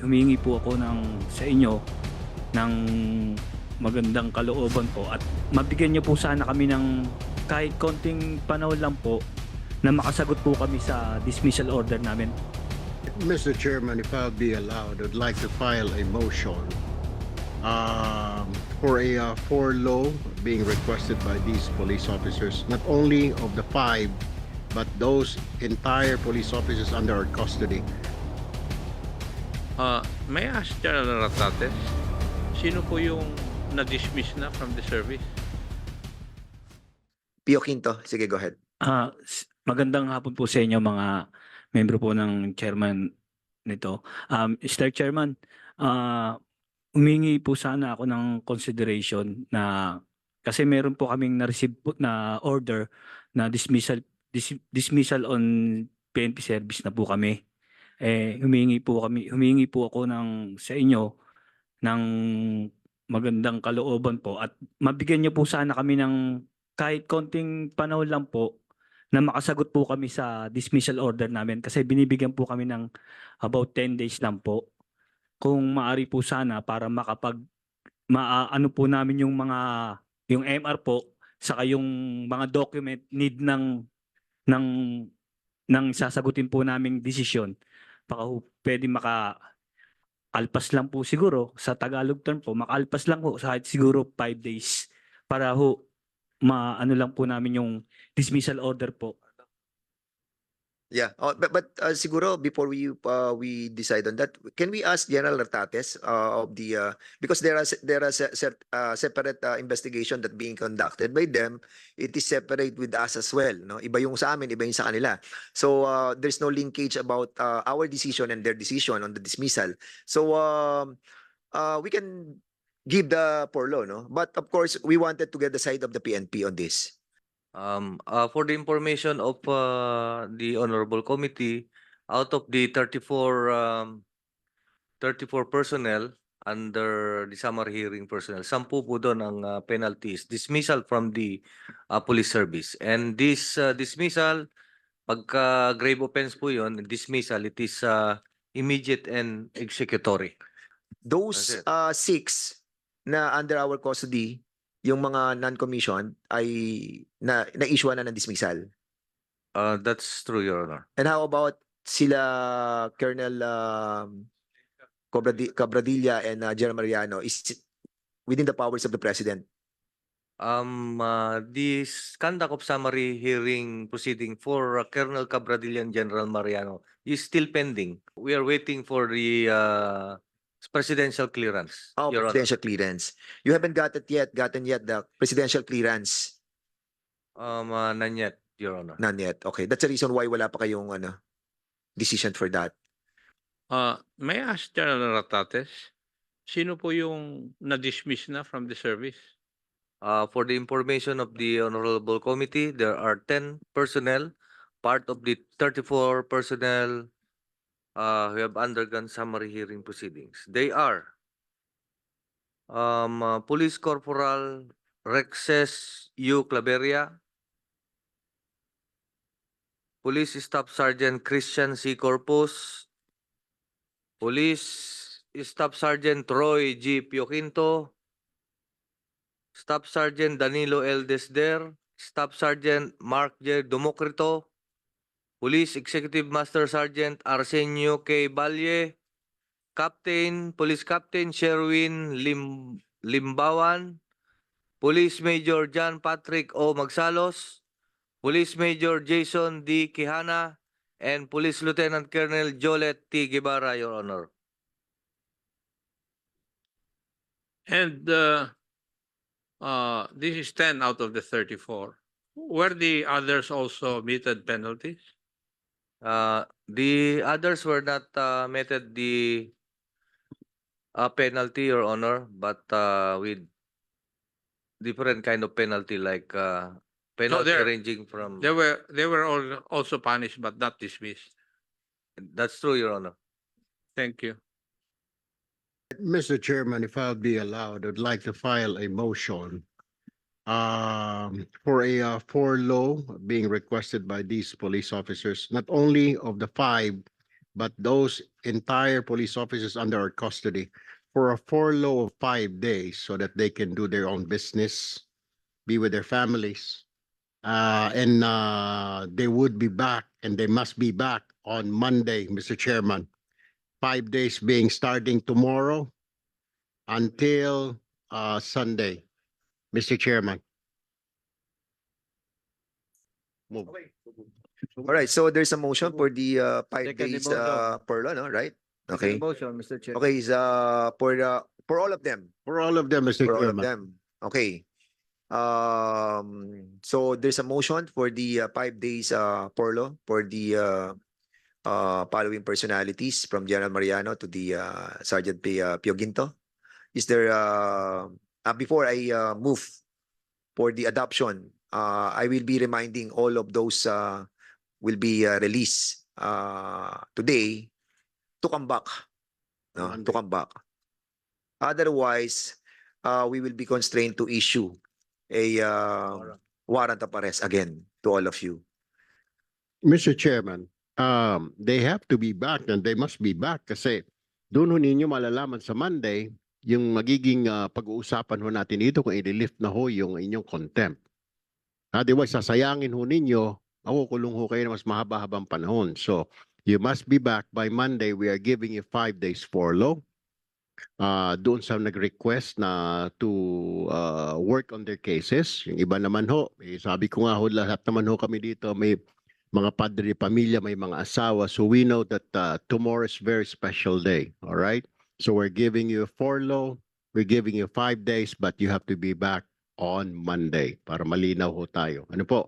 humingi po ako ng sa inyo ng magandang kalooban po at mabigyan niyo po sana kami ng kahit konting panahon lang po na makasagot po kami sa dismissal order namin. Mr. Chairman, if I'll be allowed, I'd like to file a motion um, for a uh, for law being requested by these police officers, not only of the five, but those entire police officers under our custody. Uh, may I ask General Ratates, sino po yung na-dismiss na from the service? Pio Quinto, sige, go ahead. Ah, magandang hapon po sa inyo mga membro po ng chairman nito. Um, Mr. Chairman, ah humingi po sana ako ng consideration na kasi meron po kaming na-receive po na order na dismissal dis- dismissal on PNP service na po kami. Eh humingi po kami humingi po ako ng sa inyo ng magandang kalooban po at mabigyan niyo po sana kami ng kahit konting panahon lang po na makasagot po kami sa dismissal order namin kasi binibigyan po kami ng about 10 days lang po. Kung maari po sana para makapag maano po namin yung mga yung MR po saka yung mga document need ng ng ng sasagutin po naming desisyon. Baka pwede maka alpas lang po siguro sa Tagalog term po, makalpas lang po kahit siguro 5 days para ho maano lang po namin yung dismissal order po. Yeah, oh, but, but uh, siguro before we uh, we decide on that, can we ask General Ratates uh, of the uh, because there are there are se- uh, separate uh, investigation that being conducted by them. It is separate with us as well, no? Iba yung sa amin, iba yung sa kanila. So uh, there's no linkage about uh, our decision and their decision on the dismissal. So um, uh, we can give the poor law, no? But of course, we wanted to get the side of the PNP on this. Um, uh, for the information of uh, the honorable committee, out of the 34 um, 34 personnel under the summary hearing personnel, sampu po doon ang uh, penalties, dismissal from the uh, police service. And this uh, dismissal, pagka grave offense po yon, dismissal, it is uh, immediate and executory. Those That's it. uh, six na under our custody, yung mga non-commissioned ay na na-issue na ng dismissal. Uh, that's true, Your Honor. And how about sila Colonel um, Cabradilla and uh, General Mariano is it within the powers of the president? Um, uh, this conduct of summary hearing proceeding for uh, Colonel Cabradilla and General Mariano is still pending. We are waiting for the uh, presidential clearance. Oh, Your Honor. presidential clearance. You haven't got it yet, gotten yet the presidential clearance. Um, uh, none yet, Your Honor. None yet. Okay, that's the reason why wala pa kayong ano decision for that. Uh, may I ask General Ratates, sino po yung na-dismiss na from the service? Uh, for the information of the honorable committee, there are 10 personnel, part of the 34 personnel uh, who have undergone summary hearing proceedings. They are um, uh, Police Corporal Rexes U. Claveria, Police Staff Sergeant Christian C. Corpus, Police Staff Sergeant Roy G. Pioquinto, Staff Sergeant Danilo L. Desder, Staff Sergeant Mark J. Democrito, Police Executive Master Sergeant Arsenio K. Balye, Captain, Police Captain Sherwin Lim Limbawan, Police Major John Patrick O. Magsalos, Police Major Jason D. Quijana, and Police Lieutenant Colonel Jolet T. Guevara, Your Honor. And uh, uh, this is 10 out of the 34. Were the others also meted penalties? Uh, the others were not uh, meted the uh, penalty, Your Honor, but uh, with different kind of penalty like uh, penalty there- ranging from. They were they were all also punished but not dismissed. That's true, Your Honor. Thank you. Mr. Chairman, if I'll be allowed, I'd like to file a motion um, for a uh, for law being requested by these police officers, not only of the five, but those entire police officers under our custody for a furlough of five days so that they can do their own business, be with their families. Uh, and, uh, they would be back and they must be back on Monday, Mr. Chairman. Five days being starting tomorrow until, uh, Sunday, Mr. Chairman. Move. All right, so there's a motion for the uh, five Second days motion. uh, furlough, no, right? Okay, Motion, Mr. Chair. okay, is uh, for uh, for all of them, For all of them, Mr. for all of Chairman. them. Okay. Um, so there's a motion for the uh, five days uh furlough for the uh uh following personalities from General Mariano to the uh Sergeant P. uh, Pio Ginto. Is there uh, uh before I uh move for the adoption, uh I will be reminding all of those uh will be uh, released uh today to come back. No, to come back. Otherwise, uh, we will be constrained to issue a uh, warrant of arrest again to all of you. Mr. Chairman, um, they have to be back and they must be back kasi doon ho ninyo malalaman sa Monday yung magiging ah, pag-uusapan ho natin dito kung i-lift na ho yung inyong contempt. Otherwise, sasayangin ho ninyo, makukulong ho kayo na mas mahaba-habang panahon. So, you must be back by Monday. We are giving you five days furlough. Uh, doon sa nag-request na to uh, work on their cases. Yung iba naman ho, eh, sabi ko nga ho, lahat naman ho kami dito may mga padre pamilya, may mga asawa. So we know that uh, tomorrow is very special day. All right. So we're giving you a furlough. We're giving you five days, but you have to be back on Monday para malinaw ho tayo. Ano po?